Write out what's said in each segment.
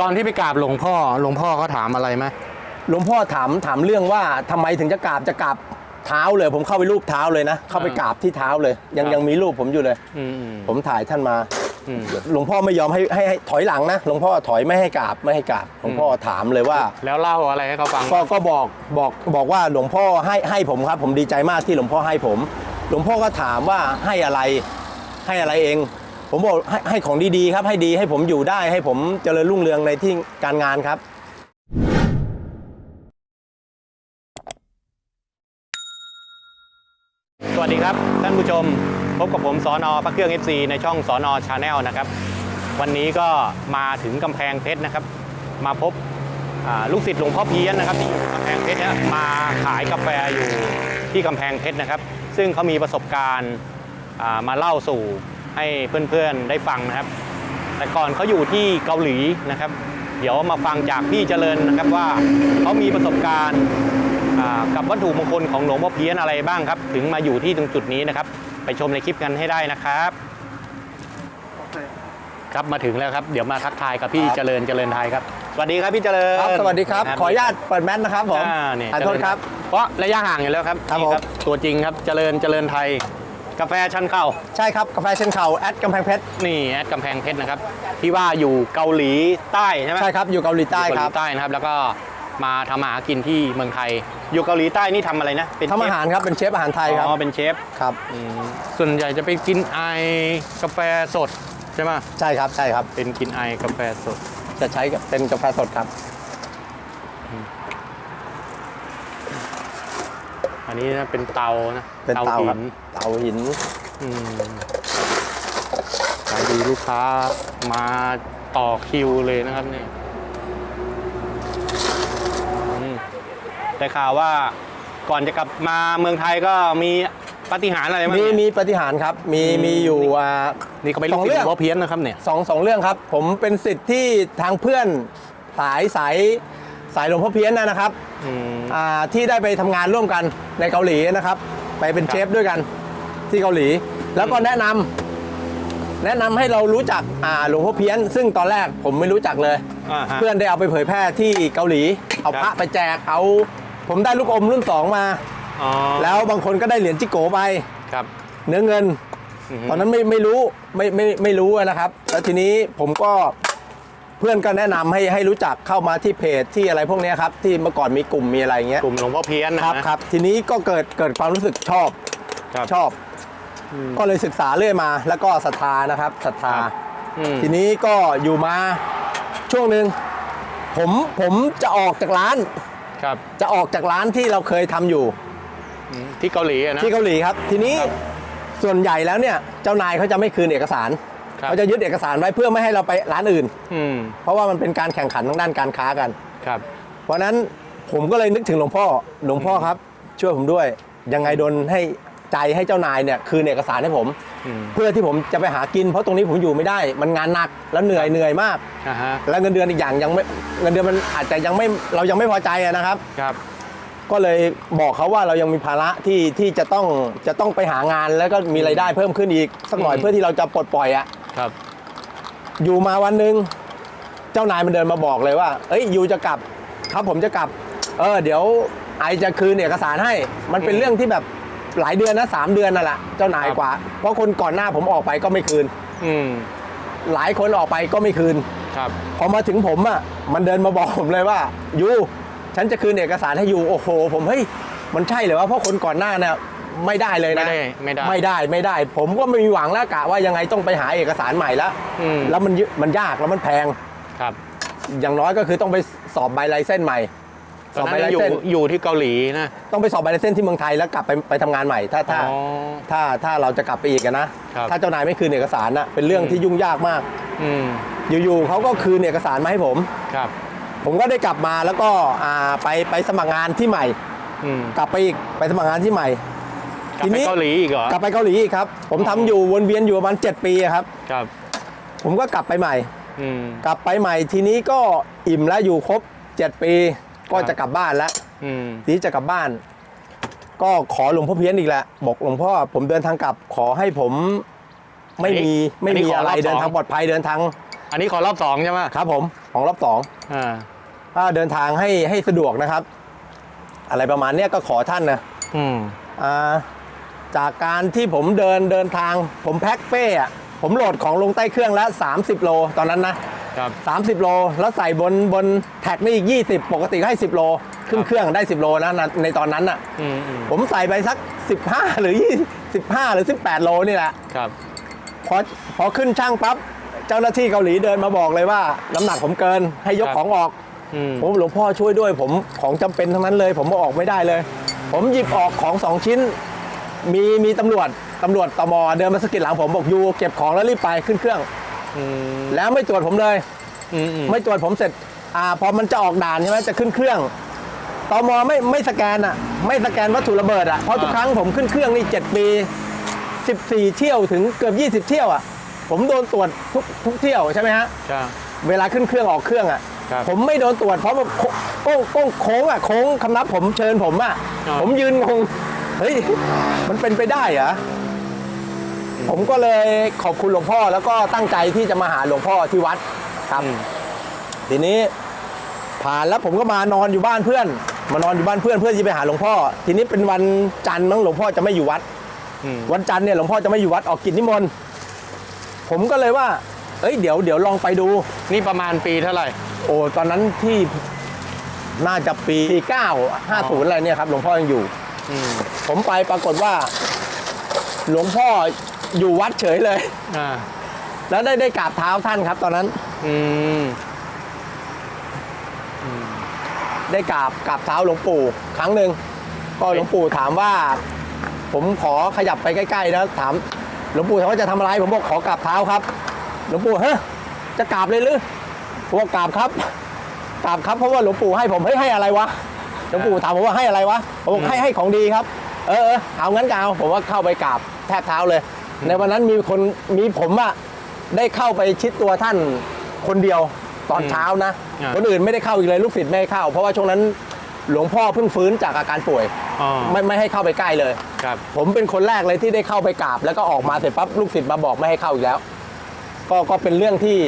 ตอนที่ไปกราบหลวงพ่อหลวงพ่อเขาถามอะไรไหมหลวงพ่อถามถามเรื่องว่าทำไมถึงจะกราบจะกราบเท้าเลย ผมเข้าไปรูปเท้าเลยนะ เข้าไปกราบที่เท้าเลย ยังยังมีรูปผมอยู่เลย อืมอืมผมถ่ายท่านมา อืมหลวงพ่อไม่ยอมให้ให้ให้ถอยหลังนะหลวงพ่อถอยไม่ให้กราบไม่ให้กราบหลวงพ่อถามเลยว่า แล้วเล่าอะไรให้เขาฟัง ก็ก็บอกบอกบอกว่าหลวงพ่อให้ให้ผมครับ ผมดีใจมากที่หลวงพ่อให้ผม หลวงพ่อก็ถามว่าให้อะไรให้อะไรเอง ผมบอกให้ให้ของดีๆครับให้ดีให้ผมอยู่ได้ให้ผมเจริญรุ่งเรืองในที่การงานครับสวัสดีครับท่านผู้ชมพบกับผมสอนอพระเครื่อง FC ในช่องสอนอชาแนลนะครับ วันนี้ก็มาถึงกำแพงเพชรนะครับ มาพบลูกศิษย์หลวงพ่อเพี้ยนนะครับที่อยู่กำแพงเพชรมาขายกาแฟอยู่ที่กำแพงเพชรนะครับ ซึ่งเขามีประสบการณ์มาเล่าสู่ ให้เพื่อนๆได้ฟังนะครับ แต่ก่อนเขาอยู่ที่เกาหลีนะครับ เดี๋ยวมาฟังจากพี่เจริญนะครับว่าเขามีประสบการณ์อ่ากับวัตถุมงคลของหลวงพ่อเพี้ยนอะไรบ้างครับ ถึงมาอยู่ที่ตรงจุดนี้นะครับ ไปชมในคลิปกันให้ได้นะครับครับมาถึงแล้วครับ เดี๋ยวมาทักทายกับพี่ครับเจริญเจริญไทยครับ สวัสดีครับพี่เจริญครับสวัสดีครับ ขออนุญาตเปิดแมสนะครับผมอ่าเนี่ยขอโทษครับ เพราะระยะห่างอยู่แล้วครับครับนี่ผมตัวจริงครับเจริญเจริญไทย กาแฟชั้นเข่าใช่ครับกาแฟเช่นเข่าแอดกำแพงเพชรนี่แอดกำแพงเพชรนะครับที่ว่าอยู่เกาหลีใต้ใช่ไหมใช่ครับอยู่เกาหลีใต้อยู่คเกาหรับลีใต้นะครับ แล้วก็มาทำอาหารกินที่เมืองไทย อยู่เกาหลีใต้นี่ทำอะไรนะเป็นทำอาเชฟหารครับเป็นเชฟอาหารไทยครับอ๋อเป็นเชฟครับอืมส่วนใหญ่จะไปกินไอกาแฟสดใช่ไหมใช่ครับใช่ครับเป็นกินไอกาแฟสด จะใช้กับเป็นกาแฟสดครับ อันนี้นะเป็นเตานะเป็นเตาหิครับนเตาหินอืมขายดีลูกค้ามาต่อคิวเลยนะครับนี่อืมได้ข่าวว่าก่อนจะกลับมาเมืองไทยก็มีปาฏิหารย์อะไรบ้างมีเนี่ยมีปฏิหารย์ครับ มีอืมมีอยู่อ่านี่ก็ไปลูสกองศิษเรื่ย์องหลวงพ่อเพี้ยนนะครับเนี่ยสองสองเรื่องครับ ผมเป็นสิทธิ์ที่ทางเพื่อนสายสาย สายหลวงพ่อเพี้ยนนะนะครับอืม อ่าที่ได้ไปทำงานร่วมกันในเกาหลีนะครับ ไปเป็นครับเชฟด้วยกันที่เกาหลี แล้วก็แนะนำแนะนำให้เรารู้จักอ่าหลวงพ่อเพี้ยน ซึ่งตอนแรกผมไม่รู้จักเลย อ่าฮะ เพื่อนได้เอาไปเผยแพร่ที่เกาหลี เอาครับพระไปแจกเอา ผมได้ลูกอมรุ่นสองมา อ๋อแล้วบางคนก็ได้เหรียญจิโกไป ครับ เนื้อเงินอือฮึตอนนั้นไม่ไม่รู้ไม่ไม่ไม่รู้นะครับ แล้วทีนี้ผมก็ เพื่อนก็แนะนำให้ให้รู้จักเข้ามาที่เพจที่อะไรพวกเนี้ยครับที่เมื่อก่อนมีกลุ่มมีอะไรอย่างเงี้ยกลุ่มหลวงพ่อเพี้ยนนะครับครับทีนี้ก็เกิดเกิดความรู้สึกชอบครับชอบ ก็เลยศึกษาเรื่อยมา แล้วก็ศรัทธานะครับศรัทธา ครับ อืม ทีนี้ก็อยู่มาช่วงหนึ่งผมผมจะออกจากร้าน ครับ จะออกจากร้านที่เราเคยทำอยู่อืมที่เกาหลีอะนะ ที่เกาหลีครับ ทีนี้ส่วนใหญ่แล้วเนี่ยเจ้านายเขาจะไม่คืนเอกสารครับ เขาจะยึดเอกสารไว้เพื่อไม่ให้เราไปร้านอื่นอืมเพราะว่ามันเป็นการแข่งขันทางด้านการค้ากันครับ เพราะฉะนั้นผมก็เลยนึกถึงหลวงพ่อหลวงพ่อครับ ช่วยผมด้วยยังไงโดนให้ใจให้เจ้านายเนี่ยคืนเอกสารให้ผมอืมเพื่อที่ผมจะไปหากิน เพราะตรงนี้ผมอยู่ไม่ได้ มันงานหนักแล้วเหนื่อยเหนื่อยมากอ่าฮะแล้วเงินเดือนอีกอย่างยังไม่เงินเดือนมันอาจจะยังไม่เรายังไม่พอใจอะนะครับครับ ก็เลยบอกเขาว่าเรายังมีภาระที่ที่จะต้องจะต้องไปหางานแล้วก็มีรายได้เพิ่มขึ้นอีกสักหน่อยอืมเพื่อที่เราจะปลดปล่อยอะ ครับ อยู่มาวันหนึ่งเจ้านายมันเดินมาบอกเลยว่า เอ้ยยูจะกลับ ครับผมจะกลับ เออ เดี๋ยวไอจะคืนเอกสารให้ มันเป็นอืมเรื่องที่แบบหลายเดือนนะสามเดือนนั่นแหละเจ้านายครับกว่า เพราะคนก่อนหน้าผมออกไปก็ไม่คืน อืมหลายคนออกไปก็ไม่คืน ครับ พอมาถึงผมอะ มันเดินมาบอกผมเลยว่ายูฉันจะคืนเอกสารให้ยูโอ้โห ผมเฮ้ยมันใช่เหรอวะเพราะคนก่อนหน้าเนี่ย ไม่ได้เลยไม่นะได้ไม่ได้ ไม่ได้ไม่ได้ ผมก็ไม่มีหวังแล้วกะว่ายังไงต้องไปหาเอกสารใหม่แล้วอืม แล้วมันยึมันยากแล้วมันแพง ครับอย่างน้อยก็คือต้องไปสอบใบไลเส้นส์ใหม่ ตสออนบใบนั้นไลอยู่เส้นส์อยู่ที่เกาหลีนะต้องไปสอบใบไลเส้นส์ที่เมืองไทยแล้วกลับไปไปทำงานใหม่ ถ้าถ้า อ๋อ ถ้าถ้าเราจะกลับไปอีกอะนะ ครับถ้าเจ้านายไม่คืนเอกสารนะเป็นเรื่องอืม ที่ยุ่งยากมาก อืมอยู่ๆเขาก็คืนเอกสารมาให้ผม ครับผมก็ได้กลับมาแล้วก็อ่าไปไปสมัครงานที่ใหม่ อืมกลับไปอีกไปสมัครงานที่ใหม่ กลับไปเกาหลีอีกเหรอกลับไปเกาหลีอีกครับ ผมทำอยู่วนเวียนอยู่ประมาณ7ปีอะครับ ครับ ผมก็กลับไปใหม่อืมกลับไปใหม่ทีนี้ก็อิ่มแล้วอยู่ครบ 7 ปี ก็ครับจะกลับบ้านแล้วอืมทีนี้จะกลับบ้าน ก็ขอหลวงพ่อเพี้ยนอีกแหละบอกหลวงพ่อผมเดินทางกลับขอให้ผมไม่มีไม่มีอะไรเดินทางปลอดภัยเดินทาง อันนี้ขอรอบสองใช่ไหมครับ ผมของรอบสองอ่าถ้าเดินทางให้ให้สะดวกนะครับ อะไรประมาณเนี้ยก็ขอท่านนะอืมอ่า จากการที่ผมเดินเดินทาง ผมแพ็คเป้อะผมโหลดของลงใต้เครื่องแล้ว 30 โลตอนนั้นนะครับ30 โล แล้วใส่บนบนแท็กนี่อีก 20 ปกติก็ให้ 10 โลขึ้นเครื่องได้ 10 โลนะในในตอนนั้นอะอืมอืมผมใส่ไปสัก 15 หรือ20 15 หรือ 18 โลนี่แหละ ครับ พอพอขึ้นช่างปั๊บเจ้าหน้าที่เกาหลีเดินมาบอกเลยว่าน้ำหนักผมเกินให้ยกครับ ของออก อืม ผมหลวงพ่อช่วยด้วย ผมของจำเป็นทั้งนั้นเลย ผมเอาออกไม่ได้เลย ผมหยิบออกของสองชิ้น มีมีตำรวจตำรวจตมเดินมาสะกิดหลังผมบอกยูเก็บของแล้วรีบไปขึ้นเครื่อง อืมแล้วไม่ตรวจผมเลย อืมอืมไม่ตรวจผมเสร็จ อ่า พอมันจะออกด่านใช่ไหมจะขึ้นเครื่อง ตมไม่ไม่สแกนอะ ไม่สแกนวัตถุระเบิดอะ เพราะทุกครั้งผมขึ้นเครื่องนี่ 7 ปี 14 เที่ยวถึงเกือบ 20 เที่ยวอะ ผมโดนตรวจทุกทุกเที่ยวใช่ไหมฮะ ใช่ เวลาขึ้นเครื่องออกเครื่องอะ ครับ ผมไม่โดนตรวจเพราะว่าโค้งโค้งโค้งอะโค้งคำนับผมเชิญผมอะอ๋อผมยืนงง เฮ้ย มันเป็นไปได้เหรอ ผมก็เลยขอบคุณหลวงพ่อแล้วก็ตั้งใจที่จะมาหาหลวงพ่อที่วัดครับอืมทีนี้ผ่านแล้วผมก็มานอนอยู่บ้านเพื่อน มานอนอยู่บ้านเพื่อนเพื่อที่ไปหาหลวงพ่อ ทีนี้เป็นวันจันทร์มั้งหลวงพ่อจะไม่อยู่วัดอืมวันจันทร์เนี่ยหลวงพ่อจะไม่อยู่วัดออกกิจนิมนต์ผมก็เลยว่า เอ้ยเดี๋ยวเดี๋ยวลองไปดู นี่ประมาณปีเท่าไหร่ โอ้ตอนนั้นที่น่าจะปี9 50อะไรเนี่ยครับหลวงพ่อยังอยู่อืม ผมไปปรากฏว่า หลวงพ่ออยู่วัดเฉยเลย อ่า แล้วได้ได้กราบเท้าท่านครับ ตอนนั้น อืม ได้กราบกราบเท้าหลวงปู่ ครั้งหนึ่งก็หลวงปู่ถามว่า ผมขอขยับไปใกล้ๆนะถามหลวงปู่ถามว่าจะทำอะไร ผมบอกขอกราบเท้าครับ หลวงปู่ฮะจะกราบเลยหรือผมบอกกราบครับกราบครับเพราะว่าหลวงปู่ให้ผมเฮ้ยให้อะไรวะ หลวงปู่ถามผมว่าให้อะไรวะผมบอกให้ให้ของดีครับ เออเออเอางั้นก็เอาผมว่าเข้าไปกราบแทบเท้าเลย ในวันนั้นมีคนมีผมอะได้เข้าไปชิดตัวท่านคนเดียวตอนเช้านะอ่าคนอื่นไม่ได้เข้าอีกเลยลูกศิษย์ไม่ให้เข้า เพราะว่าช่วงนั้นหลวงพ่อเพิ่งฟื้นจากอาการป่วยอ๋อไม่ไม่ให้เข้าไปใกล้เลยครับ ผมเป็นคนแรกเลยที่ได้เข้าไปกราบ แล้วก็ออกมาเสร็จปั๊บลูกศิษย์มาบอกไม่ให้เข้าอีกแล้ว ก็ก็เป็นเรื่องที่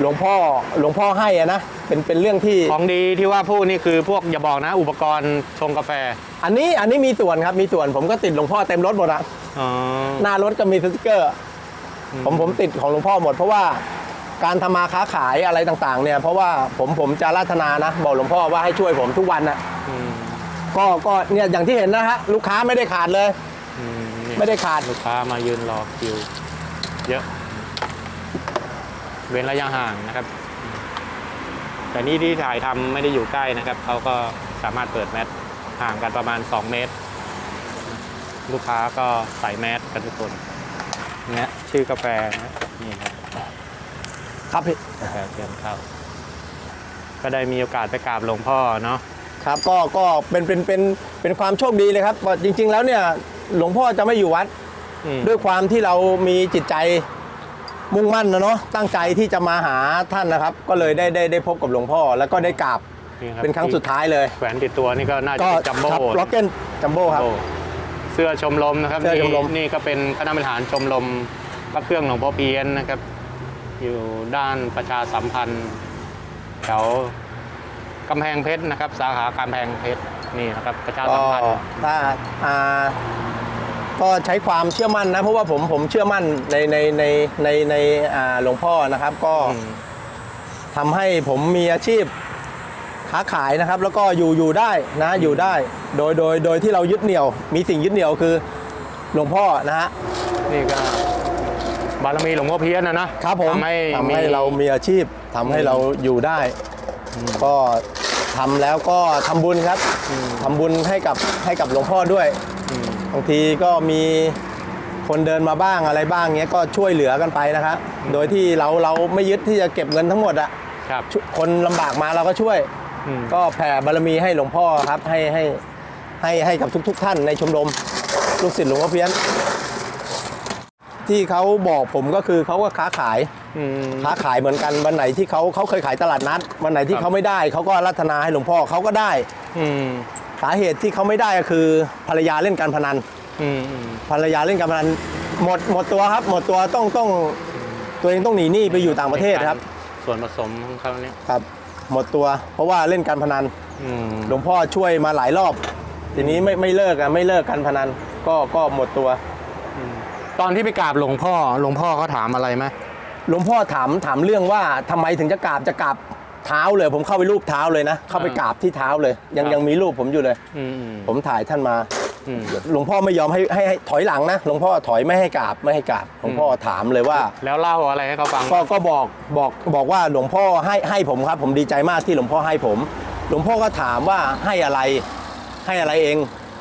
หลวงพ่อหลวงพ่อให้อะนะเป็นเป็นเรื่องที่ ของดีที่ว่าพูดนี่คือพวกอย่าบอกนะอุปกรณ์ชงกาแฟอันนี้อันนี้มีส่วนครับมีส่วนผมก็ติดหลวงพ่อเต็มรถหมดอะอ๋อหน้ารถก็มีสติกเกอร์ ผมผมติดของหลวงพ่อหมด เพราะว่าการทำมาค้าขายอะไรต่างๆ เนี่ย เพราะว่าผมผมจะราธนานะ บอกหลวงพ่อว่าให้ช่วยผมทุกวันนะอืมก็ก็เนี่ยอย่างที่เห็นนะฮะลูกค้าไม่ได้ขาดเลย อืมนี่ไม่ได้ขาด ลูกค้ามายืนรอคิว เยอะ เว้นระยะห่างนะครับ แต่นี่ที่ถ่ายทำไม่ได้อยู่ใกล้นะครับเขาก็สามารถเปิดแมสห่างกันประมาณ 2 เมตร ลูกค้าก็ใส่แมสกันทุกคนเนี่ยชื่อกาแฟนะนี่ครับครับพี่กาแฟเตรียมเข้าก็ได้มีโอกาสไปกราบหลวงพ่อเนาะครับก็ก็เป็นเป็นเป็นเป็นความโชคดีเลยครับว่าจริง ๆ แล้วเนี่ยหลวงพ่อจะไม่อยู่วัดอืมด้วยความที่เรามีจิตใจ มุ่งมั่นนะเนาะตั้งใจที่จะมาหาท่านนะครับ ก็เลยได้ได้ได้พบกับหลวงพ่อ แล้วก็ได้กราบนี่บเป็นครั้งสุดท้ายเลยแขวนติดตัวนี่ก็น่าจะก็เป็นจัมโบ้ล็อกเก็ตจัมโบ้ครับโอ้เสื้อชมรมนะครับเสื้อชมรม นี่นี่ก็เป็นคณะบริหารชมรมพระเครื่องหลวงพ่อเพี้ยนนะครับ อยู่ด้านประชาสัมพันธ์แถวกำแพงเพชรนะครับ สาขากำแพงเพชรนี่นะครับประชาก็สัมพันธ์ ถ้าอ่า ก็ใช้ความเชื่อมั่นนะ เพราะว่าผมผมเชื่อมั่นในในในในในอ่าหลวงพ่อนะครับ ก็อืมทำให้ผมมีอาชีพค้าขายนะครับ แล้วก็อยู่อยู่ได้นะอยู่ได้ โดยโดยโดยที่เรายึดเหนี่ยว มีสิ่งยึดเหนี่ยวคือหลวงพ่อนะฮะนี่ก็บารมีหลวงพ่อเพี้ยนนะนะครับผมทำให้ทำให้เรามีอาชีพทำให้เราอยู่ได้ ก็ทำแล้วก็ทำบุญครับทำบุญให้กับให้กับหลวงพ่อด้วยอืม บางทีก็มีคนเดินมาบ้างอะไรบ้างเงี้ยก็ช่วยเหลือกันไปนะครับโดยที่เราเราไม่ยึดที่จะเก็บเงินทั้งหมดอะครับชุคนลำบากมาเราก็ช่วย อืม ก็แผ่บารมีให้หลวงพ่อครับให้ให้ให้ให้กับทุก ๆ ท่านในชมรมลูกศิษย์หลวงพ่อเพี้ยน ที่เขาบอกผมก็คือเขาก็ค้าขาย อืม ค้าขายเหมือนกันวันไหนที่เขาเขาเคยขายตลาดนัด วันไหนที่ครับ เขาไม่ได้เขาก็รัตนาให้หลวงพ่อเขาก็ได้ อืม สาเหตุที่เขาไม่ได้ก็คือภรรยาเล่นการพนัน อืมอืมภรรยาเล่นการพนันหมดหมดตัวครับ หมดตัวต้องต้องตัวเองต้องหนีหนี้ไปอยู่ต่างประเทศครับ ส่วนผสมของเขาเนี่ยครับ หมดตัวเพราะว่าเล่นการพนัน อืมหลวงพ่อช่วยมาหลายรอบ ทีนี้ไม่ไม่เลิกอะไม่เลิกการพนันก็ก็หมดตัว ตอนที่ไปกราบหลวงพ่อหลวงพ่อเขาถามอะไรไหมหลวงพ่อถามถามเรื่องว่าทำไมถึงจะกราบจะกราบ เท้าเลย ผมเข้าไปรูปเท้าเลยนะ เข้าไปกราบที่เท้าเลย ยังยังมีรูปผมอยู่เลยอืมอืมผมถ่ายท่านมา อืม หลวงพ่อไม่ยอมให้ให้ให้ถอยหลังนะ หลวงพ่อถอยไม่ให้กราบไม่ให้กราบ หลวงพ่อถามเลยว่า แล้วเล่าอะไรให้เขาฟัง ก็ก็บอกบอกบอกว่าหลวงพ่อให้ให้ผมครับ ผมดีใจมากที่หลวงพ่อให้ผม หลวงพ่อก็ถามว่าให้อะไรให้อะไรเอง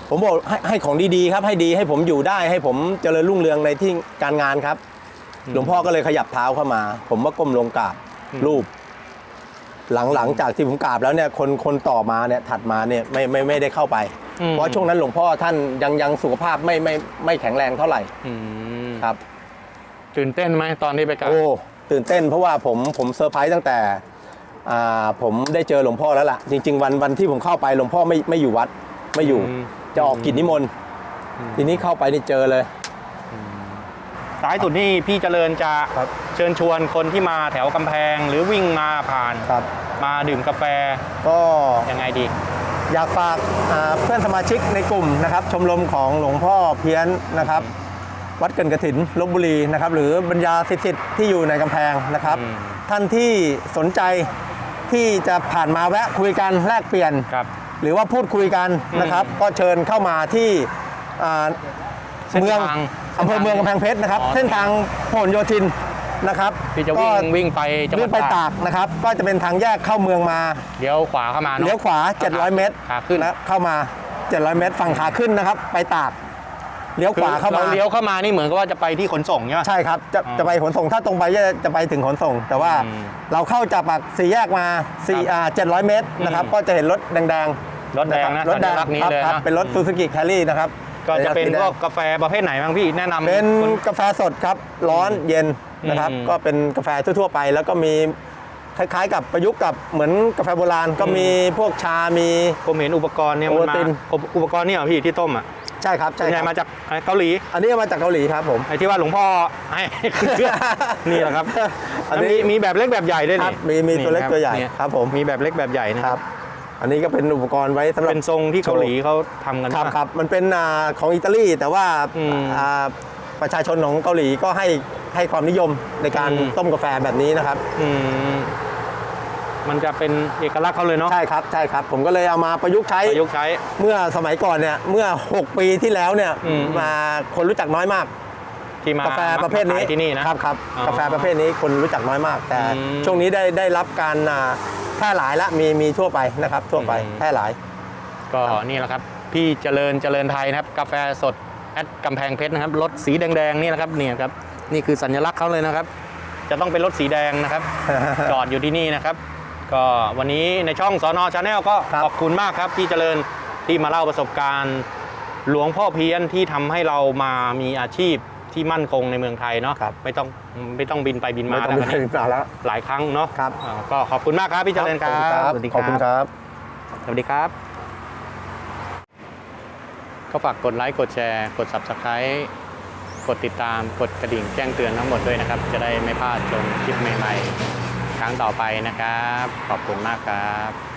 ผมบอกให้ให้ของดีๆครับ ให้ดีให้ผมอยู่ได้ให้ผมเจริญรุ่งเรืองในที่การงานครับ หลวงพ่อก็เลยขยับเท้าเข้ามา ผมก็ก้มลงกราบอืมรูป หลังหลังจากที่ผมกราบแล้วเนี่ยคนคนต่อมาเนี่ยถัดมาเนี่ยไม่ไม่ไม่ได้เข้าไปอืมเพราะช่วงนั้นหลวงพ่อท่านยังยังสุขภาพไม่ไม่ไม่แข็งแรงเท่าไหร่อืมครับ ตื่นเต้นไหมตอนที่ไปกราบโอ้ตื่นเต้นเพราะว่าผมผมเซอร์ไพรส์ตั้งแต่อ่าผมได้เจอหลวงพ่อแล้วล่ะ จริง ๆ วันวันที่ผมเข้าไปหลวงพ่อไม่ไม่อยู่วัดไม่อยู่อืมจะออกกิจนิมนต์อืมทีนี้เข้าไปนี่เจอเลยซ้ายสุดนี่พี่เจริญจะครับเชิญชวนคนที่มาแถวกำแพงหรือวิ่งมาผ่านครับ มาดื่มกาแฟก็ยังไงดี อยากฝากอ่าเพื่อนสมาชิกในกลุ่มนะครับ ชมรมของหลวงพ่อเพี้ยนนะครับ วัดเกินกระถินลบบุรีนะครับ หรือบรรยาสิทธิ์ที่อยู่ในกำแพงนะครับอืมท่านที่สนใจที่จะผ่านมาแวะคุยกันแลกเปลี่ยนครับหรือว่าพูดคุยกันนะครับ ก็เชิญเข้ามาที่อ่าเส้นเมืองทางอำเภอเมืองกำแพงเพชรนะครับอ๋อเส้นทางพหลโยธิน นะครับพี่จะก็วิ่งวิ่งไปจังหวัวิ่ดงไปตากนะครับ ก็จะเป็นทางแยกเข้าเมืองมาเลี้ยวขวาเข้ามาเนอะเลี้ยวขวา 700 เมตรขาขึ้นนะเข้ามา 700 เมตรฝั่งขาขึ้นนะครับ ไปตากเลี้ยวคืขอวาเข้ามาเราเลี้ยวเข้ามานี่เหมือนกับว่าจะไปที่ขนส่งใช่ไหมใช่ครับจะอ๋อจะไปขนส่งถ้าตรงไปจะจะไปถึงขนส่ง แต่ว่าอืมเราเข้าจากปากสี่แยกมาสี่ครับอ่า700เมตรนะครับอืมก็จะเห็นรถแดงรถแดงนะรถแดงสัญลักษณ์นี้ครับเลยครับนะเป็นรถซูซูกิแคลรี่นะครับ ก็จะเป็นสีแดงพวกกาแฟประเภทไหนบ้างพี่แนะนำเป็นคนกาแฟสดครับร้อนเย็นนะครับอืมก็เป็นกาแฟทั่วๆไป แล้วก็มีคล้ายๆ กับประยุกต์กับเหมือนกาแฟโบราณก็มีพวกชามีผมเห็นอุปกรณ์เนี่ยมันโอมาตินอุปกรณ์เนี่ยเหรอพี่ที่ต้มอะใช่ครับส่ใช่วนใหคญ่รับมาจากเกาหลี อันนี้มาจากเกาหลีครับผมไอ้ที่ว่าหลวงพ่อให้นี่แหละครับ อันนี้มีมีแบบเล็กแบบใหญ่ด้วยครันี่บมีมีตัวเล็กนี่ตัวใหญ่นี่ครับผมมีแบบเล็กแบบใหญ่นะคครัรับบ อันนี้ก็เป็นอุปกรณ์ไว้สำหรับเป็นทรงที่เกาหลีเขาทำกันครับปะครับมันเป็นอ่าของอิตาลีแต่ว่าอืมอ่าประชาชนของเกาหลีก็ให้ให้ความนิยมในการอืมต้มกาแฟแบบนี้นะครับอืมมันจะเป็นเอกลักษณ์เขาเลยเนาะใช่ครับใช่ครับ ผมก็เลยเอามาประยุกต์ใช้ประยุกต์ใช้ เมื่อสมัยก่อนเนี่ยเมื่อ 6 ปีที่แล้วเนี่ยอืมมาคนรู้จักน้อยมากที่มากาแฟประเภทนี้มาขายที่นี่นะครับครับอ๋อกาแฟประเภทนี้คนรู้จักน้อยมาก แต่อืมช่วงนี้ได้ได้รับการอ่าแพ ร่หลายละมีมีทั่วไปนะครับ ทั่วไปอืมแพร่หลาย ก็นี่แหละครับ พี่เจริญเจริญไทยนะครับ กาแฟสดแอดกำแพงเพชรนะครับรถสีแดงๆนี่แหละครับเนี่ยครับนี่คือสัญลักษณ์เขาเลยนะครับ จะต้องเป็นรถสีแดงนะครับ จอดอยู่ที่นี่นะครับ ก็วันนี้ในช่องสอนอชาแนลก็ครับขอบคุณมากครับพี่เจริญที่มาเล่าประสบการณ์ หลวงพ่อเพี้ยนที่ทำให้เรามามีอาชีพ ที่มั่นคงในเมืองไทยเนาะครับไม่ต้องไม่ต้องบินไปบินมาไม่ต้องแล้วไปวันนี้เปล่าแล้วหลายครั้งเนาะครับอ่าก็ขอบคุณมากครับพี่เจริญครับขอบคุณครับขอบคุณครับ สวัสดีครับ ก็ฝากกดไลค์กดแชร์กด Subscribe กดติดตามกดกระดิ่งแจ้งเตือนทั้งหมดด้วยนะครับ จะได้ไม่พลาดชมคลิปใหม่ๆ ครั้งต่อไปนะครับ ขอบคุณมากครับ